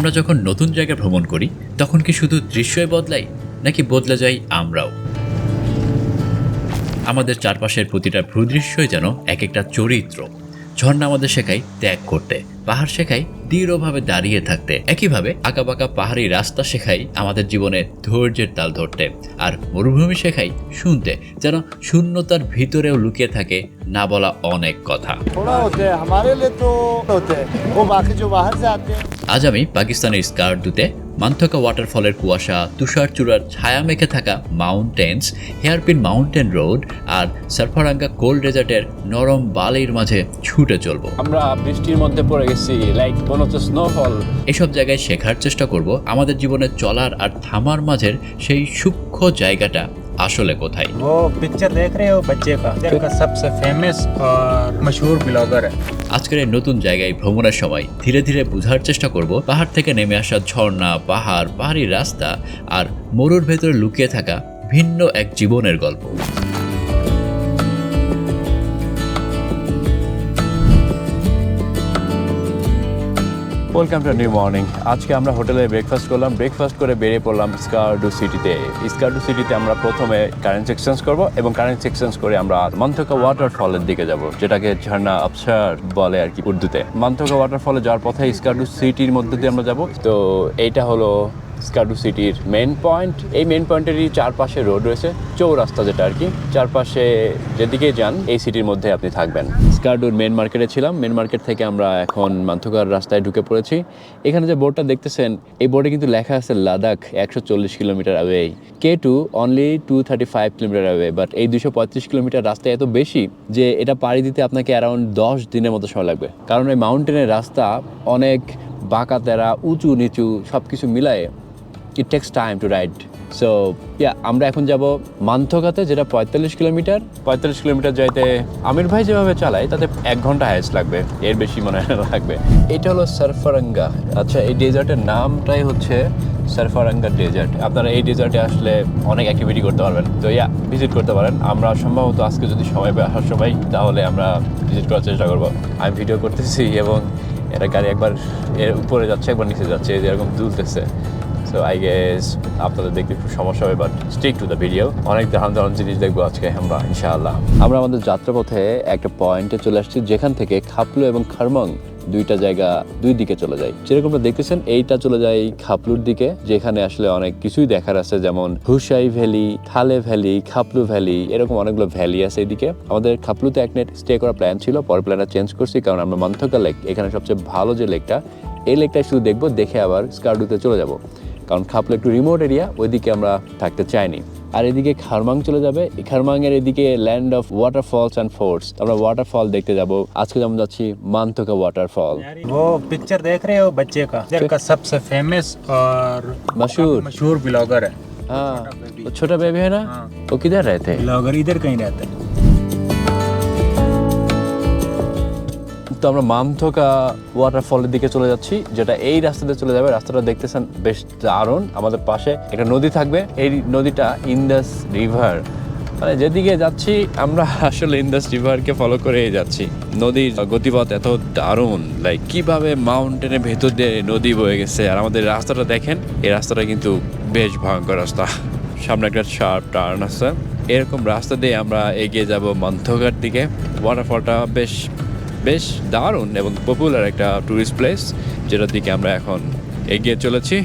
আমরা যখন নতুন জায়গা ভ্রমণ করি, তখন কি শুধু দৃশ্যই বদলাই, নাকি বদলে যাই আমরাও? আমাদের চারপাশের প্রতিটা ভূদৃশ্যই যেন এক একটা চরিত্র। ঝর্ণা আমাদের শেখায় ত্যাগ করতে। পাহাড় শেখায় দৃঢ়ভাবে দাঁড়িয়ে থাকতে। একইভাবে আঁকাবাঁকা পাহাড়ি রাস্তা শেখাই আমাদের জীবনে ধৈর্যের তাল ধরতে। আর মরুভূমি শেখাই শুনতে যেন শূন্যতার ভিতরেও লুকিয়ে থাকে না বলা অনেক কথা। আজ আমি পাকিস্তানের স্কার্দুতে মান্থকা ওয়াটারফলের কুয়াশা তুষার চূড়ার ছায়া মেখে থাকা মাউন্টেন্স হেয়ারপিন মাউন্টেন রোড আর সারফারাঙ্গা কোল্ড রেজার্টের নরম বালির মাঝে ছুটে চলবো। আমরা বৃষ্টির মধ্যে পড়ে see লাইক one তো স্নোফল এসব জায়গায় শেখার চেষ্টা করব আমাদের জীবনে চলার আর থামার মাঝের সেই সূক্ষ্ম জায়গাটা আসলে কোথায়। ও পিকচার দেখ রে ও বাচ্চে কা কা সবসে ফেমাস আর মশহুর ব্লগার আজকের এই নতুন জায়গায় ভ্রমণের সময় ধীরে ধীরে বোঝার চেষ্টা করব পাহাড় থেকে নেমে আসা ঝর্ণা পাহাড় পাহাড়ি রাস্তা আর মরুর ভেতরে লুকিয়ে থাকা ভিন্ন এক জীবনের গল্প। ওয়েলকাম টু নিউ মর্নিং আজকে আমরা হোটেলে ব্রেকফাস্ট করলাম। ব্রেকফাস্ট করে বেরিয়ে পড়লাম স্কারডু সিটিতে স্কারডু সিটিতে আমরা প্রথমে কারেন্ট এক্সচেঞ্জ করব এবং কারেন্ট এক্সচেঞ্জ করে আমরা মন্থকা ওয়াটারফলের দিকে যাব, যেটাকে ঝর্ণা আফসার বলে আর কি উর্দুতে। মন্থকা ওয়াটারফলে যাওয়ার পথে স্কারডু সিটির মধ্যে দিয়ে আমরা যাব। তো এইটা হলো স্কারডু সিটির মেন পয়েন্ট এই মেন পয়েন্টেরই চারপাশে রোড রয়েছে, চৌরাস্তা যেটা আর কি। চারপাশে যেদিকে যান, এই সিটির মধ্যে আপনি থাকবেন। স্কারডুর মেন মার্কেটে ছিলাম মেন মার্কেট থেকে আমরা এখন মান্থকার রাস্তায় ঢুকে পড়েছি। এখানে যে বোর্ডটা দেখতেছেন, এই বোর্ডে কিন্তু লেখা আছে লাদাখ, একশো চল্লিশ kilometre away K two only two thirty five kilometre away but এই দুশো পঁয়ত্রিশ কিলোমিটার রাস্তা এত বেশি যে এটা পাড়ি দিতে আপনাকে অ্যারাউন্ড দশ দিনের মতো সময় লাগবে। কারণ এই মাউন্টেনের রাস্তা অনেক বাঁকা তেরা উঁচু নিচু সব কিছু মিলায়ে it takes time to ride so yeah আমরা এখন যাব মান্থকাতে যেটা পঁয়তাল্লিশ কিলোমিটার। পঁয়তাল্লিশ কিলোমিটার যাইতে আমির ভাই যেভাবে চালায় তাতে এক ঘণ্টা হাইস্ট লাগবে। এর বেশি মনে হয় লাগবে। এটা হলো সারফারাঙ্গা। আচ্ছা এই ডেজার্টের নামটাই হচ্ছে সারফারাঙ্গা ডেজার্ট। আপনারা এই ডেজার্টে আসলে অনেক অ্যাক্টিভিটি করতে পারবেন। তো ইয়া ভিজিট করতে পারেন। আমরা সম্ভবত আজকে যদি সময় পাই আসার সময় তাহলে আমরা ভিজিট করার চেষ্টা করব। আমি ভিডিও করতেছি এবং এটা গাড়ি একবার এর উপরে যাচ্ছে একবার নিচে যাচ্ছে এরকম দুলতেছে। সো আই গেস আপনাদের দেখতে একটু সমস্যা হবে but stick to the video অনেক দারুণ দারুণ জিনিস দেখব আজকে আমরা, ইনশাআল্লাহ। আমরা আমাদের যাত্রাপথে একটা পয়েন্টে চলে আসছি, যেখান থেকে খাপলু এবং খারমং দুইটা জায়গা দুই দিকে চলে যায়। যেরকম দেখতেছেন, এইটা চলে যায় খাপলুর দিকে, যেখানে আসলে অনেক কিছুই দেখার আছে, যেমন Hushe valley, Thalle valley, Khaplu valley, এরকম অনেকগুলো ভ্যালি আছে এদিকে। আমাদের খাপলুতে এক নেট স্টে করার প্ল্যান ছিল, পরে প্ল্যানটা চেঞ্জ করছি, কারণ আমরা মন্থকা লেক এখানে সবচেয়ে ভালো যে লেকটা এই লেকটা শুধু দেখব, দেখে আবার স্কার্ডুতে চলে যাব। কারণ খাপলো একটু রিমোট এরিয়া ওইদিকে আমরা থাকতে চাইনি আর এদিকে খারমাং চলে যাবে এই খারমাং এর এদিকে land of waterfalls and forts আমরা ওয়াটারফল দেখতে যাব আজকে যেমন যাচ্ছি মান্থকা ওয়াটারফল वो पिक्चर देख रहे हो बच्चे का इधर का सबसे फेमस और मशहूर मशहूर ब्लॉगर है हाँ वो छोटा बेबी है ना हाँ। वो किधर रहते ब्लॉगर इधर कहीं रहता है তো আমরা মামথকা ওয়াটারফলের দিকে চলে যাচ্ছি, যেটা এই রাস্তাতে চলে যাবে। রাস্তাটা দেখতেছেন বেশ দারুণ। আমাদের পাশে একটা নদী থাকবে। এই নদীটা ইন্দাস রিভার মানে যেদিকে যাচ্ছি, আমরা আসলে ইন্দাস রিভারকে ফলো করে যাচ্ছি। নদীর গতিপথ এত দারুণ। লাইক কীভাবে মাউন্টেনের ভেতর দিয়ে নদী বয়ে গেছে। আর আমাদের রাস্তাটা দেখেন, এই রাস্তাটা কিন্তু বেশ ভয়ঙ্কর রাস্তা। সামনে একটা শার্প টার্ন আছে। এরকম রাস্তা দিয়ে আমরা এগিয়ে যাব মন্থকার দিকে। ওয়াটারফলটা বেশ বেশ দারুণ এবং পপুলার একটা ট্যুরিস্ট প্লেস যেটার দিকে আমরা এখন এগিয়ে চলেছি।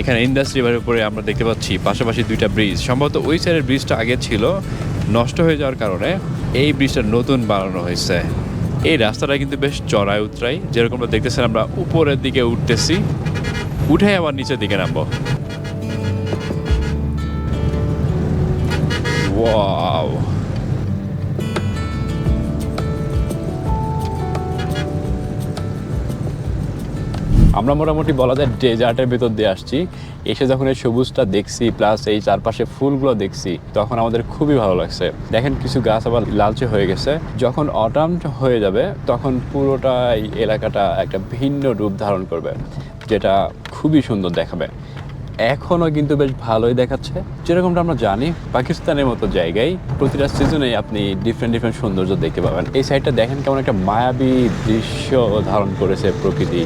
এখানে ইন্ডাস্ট্রি রিভারের উপরে আমরা দেখতে পাচ্ছি পাশাপাশি দুইটা ব্রিজ সম্ভবত ওই সাইডের ব্রিজটা আগে ছিল, নষ্ট হয়ে যাওয়ার কারণে এই ব্রিজটা নতুন বানানো হয়েছে। এই রাস্তাটা কিন্তু বেশ চড়াই উতরাই যেরকম আমরা দেখতেছেন আমরা উপরের দিকে উঠতেছি, উঠে আবার নিচের দিকে নামবো। ওয়াও আমরা মোটামুটি বলা যায় ডেজার্টের ভেতর দিয়ে আসছি। এসে যখন এই সবুজটা দেখছি প্লাস এই চারপাশে ফুলগুলো দেখছি, তখন আমাদের খুবই ভালো লাগছে। দেখেন কিছু গাছ আবার লালচে হয়ে গেছে। যখন অটাম হয়ে যাবে, তখন পুরোটাই এলাকাটা একটা ভিন্ন রূপ ধারণ করবে, যেটা খুবই সুন্দর দেখাবে। এখনও কিন্তু বেশ ভালোই দেখাচ্ছে। যেরকমটা আমরা জানি, পাকিস্তানের মতো জায়গায় প্রতিটা সিজনে আপনি ডিফারেন্ট ডিফারেন্ট সৌন্দর্য দেখতে পাবেন। এই সাইডটা দেখেন কেমন একটা মায়াবী দৃশ্য ধারণ করেছে প্রকৃতি।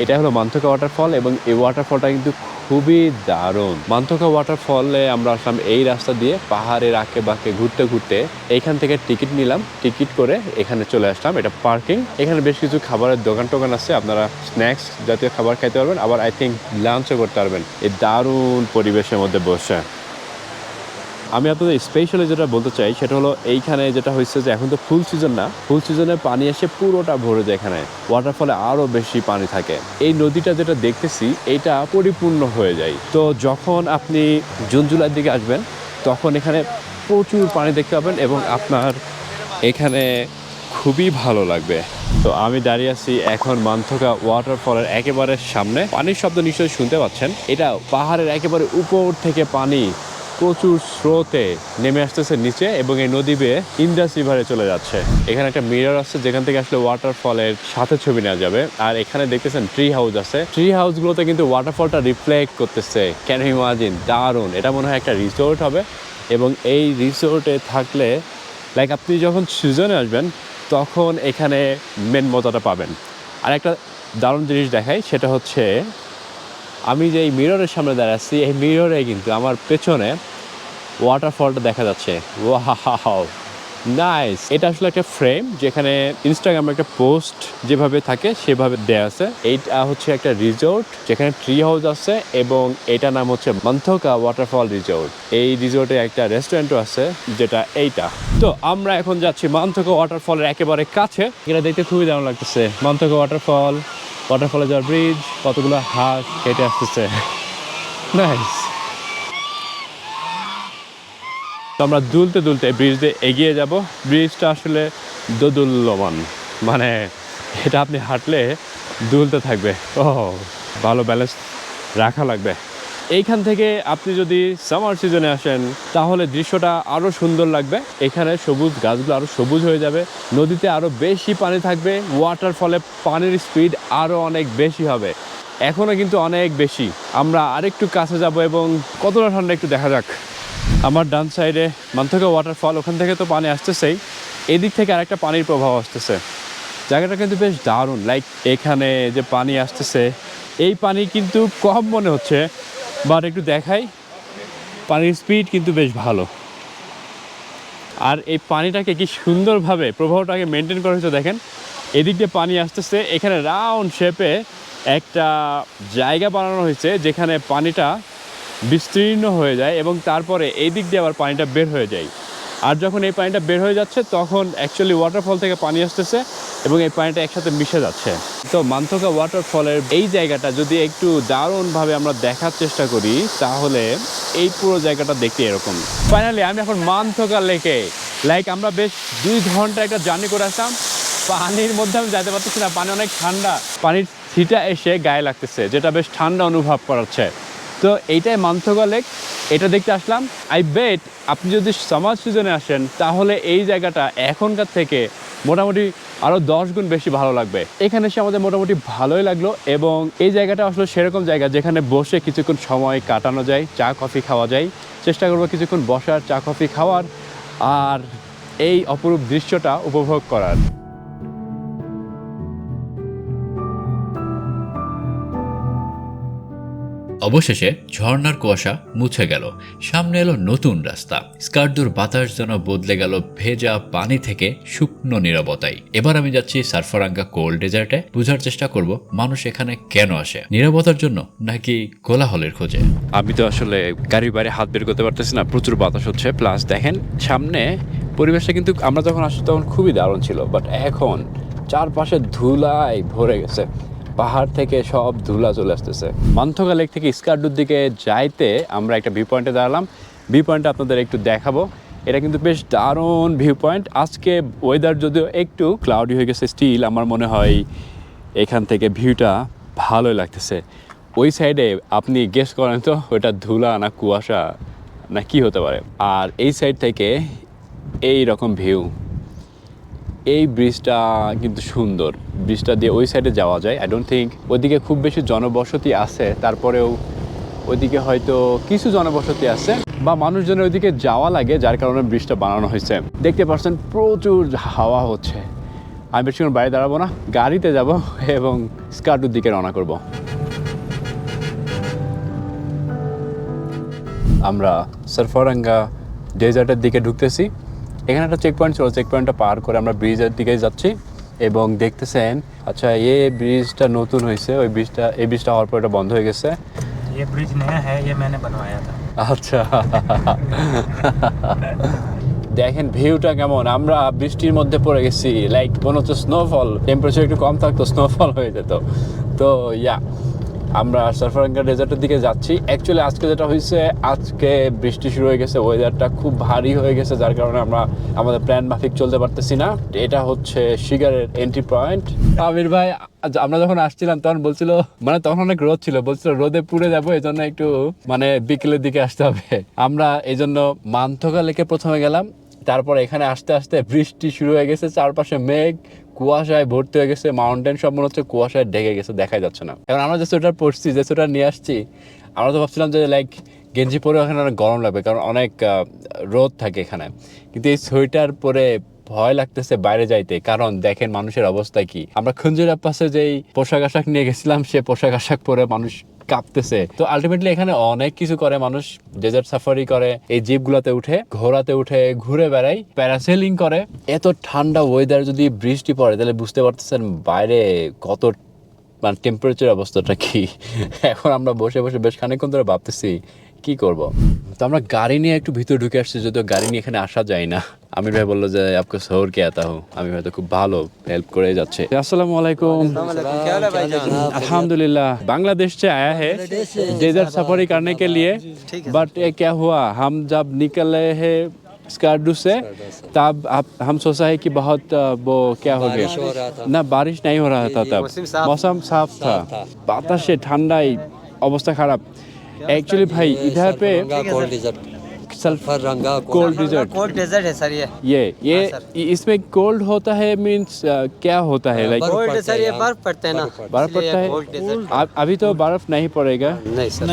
এটা হলো মান্থকা ওয়াটারফল এবং এই ওয়াটারফলটা কিন্তু খুবই দারুণ। মান্থকা ওয়াটারফলে আমরা আসলাম এই রাস্তা দিয়ে পাহাড়ের আঁকে বাঁকে ঘুরতে ঘুরতে এইখান থেকে টিকিট নিলাম, টিকিট করে এখানে চলে আসলাম। এটা পার্কিং। এখানে বেশ কিছু খাবারের দোকান টোকান আছে, আপনারা স্ন্যাক্স জাতীয় খাবার খাইতে পারবেন, আবার আই থিঙ্ক লাঞ্চও করতে পারবেন। এই দারুণ পরিবেশের মধ্যে বসে। আমি আপনাদের স্পেশালি যেটা বলতে চাই, সেটা হলো এইখানে যেটা হয়েছে যে এখন তো ফুল সিজন না ফুল সিজনে পানি এসে পুরোটা ভরে যায় এখানে। ওয়াটারফলে আরও বেশি পানি থাকে। এই নদীটা যেটা দেখতেছি, এটা পরিপূর্ণ হয়ে যায়। তো যখন আপনি জুন জুলাইয়ের দিকে আসবেন, তখন এখানে প্রচুর পানি দেখতে পাবেন এবং আপনার এখানে খুবই ভালো লাগবে। তো আমি দাঁড়িয়ে আছি এখন মান্থকা ওয়াটারফলের একেবারে সামনে। পানির শব্দ নিশ্চয়ই শুনতে পাচ্ছেন। এটা পাহাড়ের একেবারে উপর থেকে পানি প্রচুর স্রোতে নেমে আসতেছে নিচে এবং এই নদী বেয়ে ইন্দাস রিভারে চলে যাচ্ছে। এখানে একটা মিরর আছে, যেখান থেকে আসলে ওয়াটারফলের সাথে ছবি নেওয়া যাবে। আর এখানে দেখতেছেন ট্রি হাউস আছে। ট্রি হাউসগুলোতে কিন্তু ওয়াটারফলটা রিফ্লেক্ট করতেছে। ক্যান ইমাজিন দারুণ। এটা মনে হয় একটা রিসোর্ট হবে। এবং এই রিসোর্টে থাকলে লাইক আপনি যখন সিজনে আসবেন, তখন এখানে মেন মজাটা পাবেন। আর একটা দারুণ জিনিস দেখাই, সেটা হচ্ছে আমি যে এই মিররের সামনে দাঁড়াচ্ছি, এই মিররে কিন্তু আমার পেছনে ওয়াটারফলটা দেখা যাচ্ছে। ওয়াও নাইস এটা আসলে একটা ফ্রেম যেখানে ইনস্টাগ্রামে একটা পোস্ট যেভাবে থাকে, সেভাবে দেয়া আছে। এইটা হচ্ছে একটা রিসোর্ট যেখানে ট্রি হাউস আছে এবং এটা নাম হচ্ছে মন্থকা ওয়াটারফল রিসোর্ট এই রিসোর্টে একটা রেস্টুরেন্টও আছে, যেটা এইটা। তো আমরা এখন যাচ্ছি মন্থকা ওয়াটারফলের একেবারে কাছে। এটা দেখতে খুবই দারুণ লাগতেছে। মন্থকা ওয়াটারফল ওয়াটারফলে যাওয়ার ব্রিজ কতগুলো হাঁস কেটে আসতেছে। নাইস তো আমরা দুলতে দুলতে ব্রিজ দিয়ে এগিয়ে যাব। ব্রিজটা আসলে দোদুল্যমান। মানে এটা আপনি হাঁটলে দুলতে থাকবে। ও ভালো ব্যালেন্স রাখা লাগবে। এইখান থেকে আপনি যদি সামার সিজনে আসেন, তাহলে দৃশ্যটা আরও সুন্দর লাগবে। এখানে সবুজ গাছগুলো আরও সবুজ হয়ে যাবে। নদীতে আরও বেশি পানি থাকবে। ওয়াটার ফলে পানির স্পিড আরও অনেক বেশি হবে। এখনও কিন্তু অনেক বেশি। আমরা আরেকটু কাছে যাব এবং কতটা ঠান্ডা একটু দেখা যাক। আমার ডান সাইডে মান্থকা ওয়াটারফল ওখান থেকে তো পানি আসতেছেই। এদিক থেকে আরেকটা পানির প্রভাব আসতেছে। জায়গাটা কিন্তু বেশ দারুণ। লাইক এখানে যে পানি আসতেছে, এই পানি কিন্তু কম মনে হচ্ছে। বাট একটু দেখাই। পানির স্পিড কিন্তু বেশ ভালো। আর এই পানিটাকে কি সুন্দরভাবে প্রবাহটাকে মেনটেন করা হয়েছে দেখেন। এদিক দিয়ে পানি আসতেছে, এখানে রাউন্ড শেপে একটা জায়গা বানানো হয়েছে, যেখানে পানিটা বিস্তীর্ণ হয়ে যায় এবং তারপরে এই দিক দিয়ে আবার পানিটা বের হয়ে যায়। আর যখন এই পানিটা বের হয়ে যাচ্ছে, তখন অ্যাকচুয়ালি ওয়াটারফল থেকে পানি আসতেছে। এবং এই পানিটা একসাথে মিশে যাচ্ছে। তো মান্থকা ওয়াটারফলের এই জায়গাটা যদি একটু দারুণভাবে আমরা দেখার চেষ্টা করি, তাহলে এই পুরো জায়গাটা দেখতে এরকম। ফাইনালি আমি এখন মান্থকা লেকে। লাইক আমরা বেশ দুই ঘণ্টা একটা জার্নি করে আসলাম। পানির মধ্যে আমি যেতে পারতেছি না, পানি অনেক ঠান্ডা। পানির ছিটা এসে গায়ে লাগতেছে, যেটা বেশ ঠান্ডা অনুভব করাচ্ছে। তো এইটাই মান্থকা লেক, এটা দেখতে আসলাম। আই বেট আপনি যদি সামার সিজনে আসেন, তাহলে এই জায়গাটা এখনকার থেকে মোটামুটি আরও দশ গুণ বেশি ভালো লাগবে। এখানে এসে আমাদের মোটামুটি ভালোই লাগল এবং এই জায়গাটা আসলে সেরকম জায়গা যেখানে বসে কিছুক্ষণ সময় কাটানো যায়, চা, কফি খাওয়া যায়। চেষ্টা করব কিছুক্ষণ বসার চা, কফি খাওয়ার, আর এই অপরূপ দৃশ্যটা উপভোগ করার। অবশেষে ঝর্ণার কুয়াশা মুছে গেল। সামনে এলো নতুন রাস্তা। স্কার্দুর বাতাস যেন বদলে গেল ভেজা পানি থেকে শুকনো নিরাপত্তায় এবার আমি যাচ্ছি সারফারাঙ্গা কোল্ড ডেজার্টে। বোঝার চেষ্টা করব মানুষ এখানে কেন আসে। নিরাপত্তার জন্য নাকি কোলাহলের খোঁজে? আমি তো আসলে গাড়ির বাইরে হাত বের করতে পারতেছি না, প্রচুর বাতাস হচ্ছে। প্লাস দেখেন, সামনে পরিবেশটা কিন্তু আমরা যখন আসছি তখন খুবই দারুণ ছিল। বাট এখন চারপাশে ধুলায় ভরে গেছে। পাহাড় থেকে সব ধুলা চলে আসতেছে। মান্থকা লেক থেকে স্কার্ডুর দিকে যাইতে আমরা একটা ভিউ পয়েন্টে দাঁড়ালাম। ভিউ পয়েন্টটা আপনাদের একটু দেখাবো। এটা কিন্তু বেশ দারুণ ভিউ পয়েন্ট আজকে ওয়েদার যদিও একটু ক্লাউডি হয়ে গেছে স্টিল আমার মনে হয় এখান থেকে ভিউটা ভালোই লাগতেছে। ওই সাইডে আপনি গেস করেন তো ওটা ধুলা না কুয়াশা, না কি হতে পারে? আর এই সাইড থেকে এই রকম ভিউ এই ব্রিজটা কিন্তু সুন্দর। ব্রিজটা দিয়ে ওই সাইডে যাওয়া যায়। আই ডোন্ট থিঙ্ক ওইদিকে খুব বেশি জনবসতি আছে। তারপরেও ওইদিকে হয়তো কিছু জনবসতি আছে বা মানুষজনের ওইদিকে যাওয়া লাগে, যার কারণে ব্রিজটা বানানো হয়েছে। দেখতে পাচ্ছেন প্রচুর হাওয়া হচ্ছে। আমি বেশিক্ষণ বাইরে দাঁড়াবো না। গাড়িতে যাব এবং স্কার্টুর দিকে রওনা করব। আমরা সারফারাঙ্গা ডেজার্টের দিকে ঢুকতেছি। এখানে একটা চেক পয়েন্ট ছিল চেক পয়েন্টটা পার করে আমরা ব্রিজের দিকে যাচ্ছি এবং দেখতেছেন আচ্ছা এই ব্রিজটা নতুন হয়েছে ওই ব্রিজটা এই ব্রিজটা হওয়ার পর এটা বন্ধ হয়ে গেছে ये ब्रिज नया है ये मैंने बनवाया था আচ্ছা দেখেন ভিউটা কেমন আমরা বৃষ্টির মধ্যে পড়ে গেছি লাইক মনে হচ্ছে স্নোফল টেম্পারেচার একটু কম থাকতো স্নোফল হয়ে যেত তো ইয়া আমরা সারফারাঙ্গা ডেজার্টের দিকে যাচ্ছি। অ্যাকচুয়ালি আজকে যেটা হয়েছে আজকে বৃষ্টি শুরু হয়ে গেছে ওয়েদারটা খুব ভারী হয়ে গেছে, যার কারণে আমরা আমাদের প্ল্যান মাফিক চলতে পারতেছি না। এটা হচ্ছে শিগারের এন্ট্রি পয়েন্ট আমির ভাই আমরা যখন আসছিলাম, তখন বলছিল মানে তখন অনেক রোদ ছিল, বলছিল রোদে পুড়ে যাব এই জন্য একটু মানে বিকেলের দিকে আসতে হবে। আমরা এই জন্য মান্থকা লেকে প্রথমে গেলাম, তারপর এখানে আসতে আসতে বৃষ্টি শুরু হয়ে গেছে, চারপাশে মেঘ কুয়াশায় ভর্তি হয়ে গেছে মাউন্টেন সব মনে হচ্ছে কুয়াশায় ঢেকে গেছে দেখা যাচ্ছে না। এখন আমরা যে সোয়েটার পরছি, যে সোয়েটার নিয়ে আসছি, আমরা তো ভাবছিলাম যে লাইক গেঞ্জি পরে ওখানে অনেক গরম লাগবে, কারণ অনেক রোদ থাকে এখানে। কিন্তু এই সোয়েটার পরে ভয় লাগতেছে বাইরে যাইতে। কারণ দেখেন মানুষের অবস্থা কি। আমরা খঞ্জুরা পাশে যেই পোশাক আশাক নিয়ে গেছিলাম, সে পোশাক আশাক পরে মানুষ কাঁপতেছে। তো আলটিমেটলি এখানে অনেক কিছু করে মানুষ। ডেজার্ট সাফারি করে, এই জিপগুলোতে উঠে, ঘোড়াতে উঠে, ঘুরে বেড়ায় প্যারাসেলিং করে। এত ঠান্ডা ওয়েদার যদি বৃষ্টি পড়ে, তাহলে বুঝতে পারতেছেন বাইরে কত মানে টেম্পারেচার অবস্থাটা কি। এখন আমরা বসে বসে বেশ খানিকক্ষণ ধরে ভাবতেছি কি করব তো আমরা গাড়ি নিয়ে একটু ভিতরে ঢুকে আসছি যদিও গাড়ি নিয়ে এখানে আসা যায় না আমির ভাই বললো যে আপকে শহর কে আতা হো আমি হয়তো খুব ভালো হেল্প করে যাচ্ছে আসসালামু আলাইকুম अल्हम्दुलिल्लाह बांग्लादेश से आया है डेजर्ट सफारी करने के लिए बट ये क्या हुआ हम जब निकले हैं स्कार्डू से तब आप हम सोचा है कि बहुत अ, वो क्या हो गया ना बारिश नहीं हो रहा था तब मौसम साफ था বাতাসে ঠান্ডায় অবস্থা খারাপ एक्चुअली भाई इधर पे कोल्ड डिजर्ट सल्फर रंगा कोल्ड डिजर्ट कोल्ड डेजर्ट है सर ये ये ये इसमें कोल्ड होता है मींस क्या होता है लाइक कोल्ड सर ये बर्फ पड़ते हैं ना बर्फ पड़ता है कोल्ड डेजर्ट अब- अभी तो बर्फ नहीं पड़ेगा नहीं सर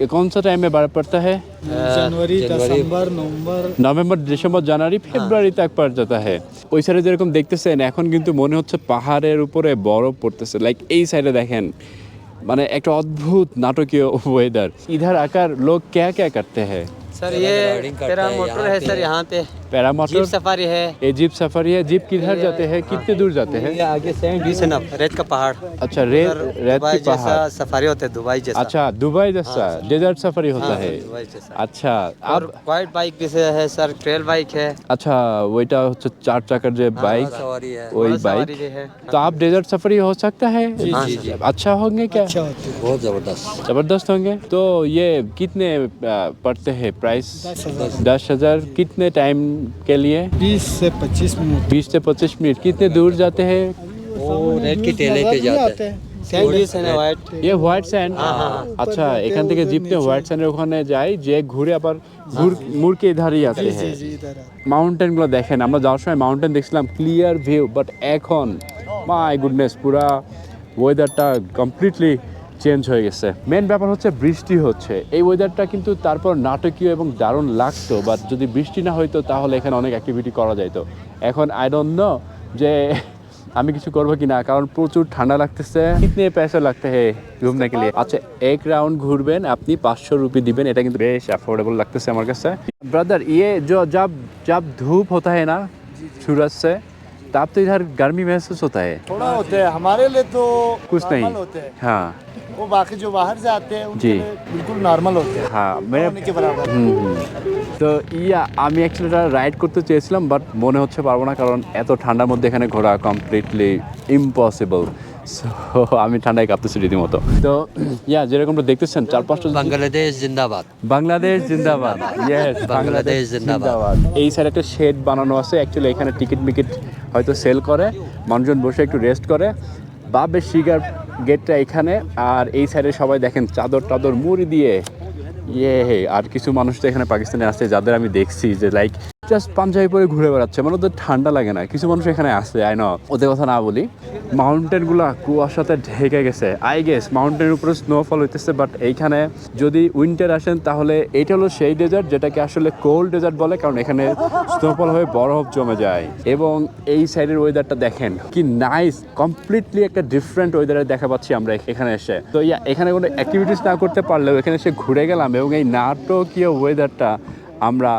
ये कौन सा टाइम में बर्फ पड़ता है जनवरी दिसंबर नवंबर নভেম্বর ডিসেম্বর জানুয়ারি ফেব্রুয়ারি তক পড় যেতে হ্যাঁ ওই সাইডে যেরকম দেখতেছেন এখন কিন্তু মনে হচ্ছে পাহাড়ের উপরে বরফ পড়তেছে লাইক এই সাইডে দেখেন माने एक तो अद्भुत नाटकीय वेदर इधर आकर लोग क्या क्या करते हैं? सर ये तेरा मोटर है सर यहाँ पे। पैरामोटर। सफारी है। ये जीप सफारी है। जीप किधर जाते हैं? कितने दूर जाते हैं? आगे रेत का पहाड़। अच्छा रेत रेत की पहाड़। सफारी होते हैं दुबई जैसा। अच्छा दुबई जैसा डेजर्ट अच्छा, सफारी अच्छा, होता है अच्छा और क्वाइट बाइक जैसे है सर ट्रेल बाइक है। अच्छा वोटा चार चक्कर जो बाइक वही बाइक तो आप डेजर्ट सफारी हो सकता है? अच्छा होंगे क्या? बहुत ज़बरदस्त। ज़बरदस्त होंगे? तो ये कितने पड़ते हैं प्राइस दस हज़ार। कितने टाइम के लिए बीस से पच्चीस मिनट बीस से पच्चीस मिनट कितने दूर जाते हैं वो रेत की टेले पे जाते हैं सैंडविच है ना वाइट ये হোয়াইট স্যান্ড আচ্ছা এখান থেকে জিপতে হোয়াইট স্যান্ডের ওখানে যাই যে ঘুরে আবার ঘুর মুড়কে ধারিয়ে আসতে হ্যাঁ जी इधर आते মাউন্টেনগুলো দেখেন আমরা যাওয়ার সময় মাউন্টেন দেখছিলাম ক্লিয়ার ভিউ বাট এখন মাই গুডনেস পুরা ওয়েদারটা কমপ্লিটলি চেঞ্জ হয়ে গেছে। মেন ব্যাপার হচ্ছে বৃষ্টি হচ্ছে। এই ওয়েদারটা কিন্তু তারপর নাটকীয় এবং দারুণ লাগতো বাট যদি বৃষ্টি না হইতো তাহলে এখানে অনেক অ্যাক্টিভিটি করা যাইতো। এখন আই ডোন্ট নো যে আমি কিছু করব কি না কারণ প্রচুর ঠান্ডা লাগতেছে। কিতনে পয়সা লাগতে হে ঘুমনে গেলে? আচ্ছা এক রাউন্ড ঘুরবেন আপনি পাঁচশো রুপি দিবেন এটা কিন্তু বেশ অ্যাফোর্ডেবল লাগতেছে আমার কাছে। ব্রাদার ইয়ে জব জব ধূপ হতা হয় না ছুড়াচ্ছে से तब तो इधर गर्मी महसूस होता है थोड़ा होते हैं हमारे लिए तो कुछ नहीं नॉर्मल होते हैं हाँ वो बाकी जो बाहर से आते हैं उनके जी। लिए बिल्कुल नॉर्मल होते हैं হ্যাঁ মানে होने के बराबर হুম, হুম। তো ইয়া আমি অ্যাকচুয়ালি এটা রাইড করতে চেয়েছিলাম বাট মনে হচ্ছে পারবো না কারণ এত ঠান্ডার মধ্যে এখানে ঘোরা কমপ্লিটলি ইম্পসিবল সো আমি ঠান্ডায় কাঁপতেছি রীতিমতো তো ইয়া যেরকমটা দেখতেছেন চার পাঁচটা बांग्लादेश जिंदाबाद বাংলাদেশ জিন্দাবাদ ইয়েস বাংলাদেশ জিন্দাবাদ। এই সাইডে একটা শেড বানানো আছে অ্যাকচুয়ালি এখানে টিকিট মিকিট হয়তো সেল করে, মানুষজন বসে একটু রেস্ট করে। বা বেশ শিগার গেটটা এখানে, আর এই সাইডে সবাই দেখেন চাদর টাদর মুড়ি দিয়ে। ইয়ে আর কিছু মানুষ তো এখানে পাকিস্তানে আসছে, যাদের আমি দেখছি যে লাইক জাস্ট পাঞ্জাবি পরে ঘুরে বেড়াচ্ছে। মানে ওদের ঠান্ডা লাগে না। কিছু মানুষ এখানে আসে আই ন ওদের কথা না বলি। মাউন্টেনগুলো কুয়াশাতে ঢেকে গেছে। আই গেস মাউন্টেনের উপরে স্নোফল হইতেছে বাট এইখানে যদি উইন্টার আসেন, তাহলে এইটা হলো সেই ডেজার্ট যেটাকে আসলে কোল্ড ডেজার্ট বলে, কারণ এখানে স্নোফল হয়ে বরফ জমে যায়। এবং এই সাইডের ওয়েদারটা দেখেন, কি নাইস কমপ্লিটলি একটা ডিফারেন্ট ওয়েদারে দেখা পাচ্ছি আমরা এখানে এসে। তো ইয়া, এখানে কোনো অ্যাক্টিভিটিস না করতে পারলেও এখানে এসে ঘুরে গেলাম, এবং এই নাটকীয় ওয়েদারটা আমরা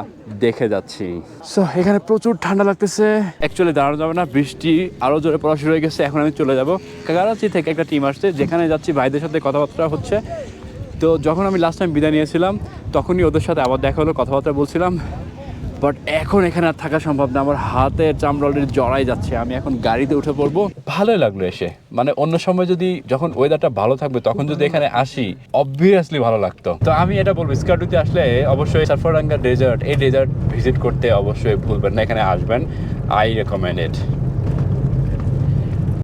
দেখে যাচ্ছি। সো এখানে প্রচুর ঠান্ডা লাগতেছে। অ্যাকচুয়ালি দাঁড়ানো যাবে না বৃষ্টি আরও জোরে পড়া শুরু হয়ে গেছে এখন আমি চলে যাব। কাগারাচি থেকে একটা টিম আসছে যেখানে যাচ্ছি ভাইদের সাথে কথাবার্তা হচ্ছে। তো যখন আমি লাস্ট টাইম বিদায় নিয়েছিলাম তখনই ওদের সাথে আবার দেখা হলো কথাবার্তা বলছিলাম। বাট এখন এখানে আর থাকা সম্ভব না। আমার হাতের চামড়া অলরেডি জড়াই যাচ্ছে। আমি এখন গাড়িতে উঠে পড়ব। ভালোই লাগল এসে। মানে অন্য সময় যদি যখন ওয়েদারটা ভালো থাকবে, তখন যদি এখানে আসি অবভিয়াসলি ভালো লাগতো। তো আমি এটা বলব স্কার্টুতে আসলে অবশ্যই সারফারাঙ্গা ডেজার্ট এই ডেজার্ট ভিজিট করতে অবশ্যই ভুলবেন না। এখানে আসবেন আই রেকমেন্ড ইট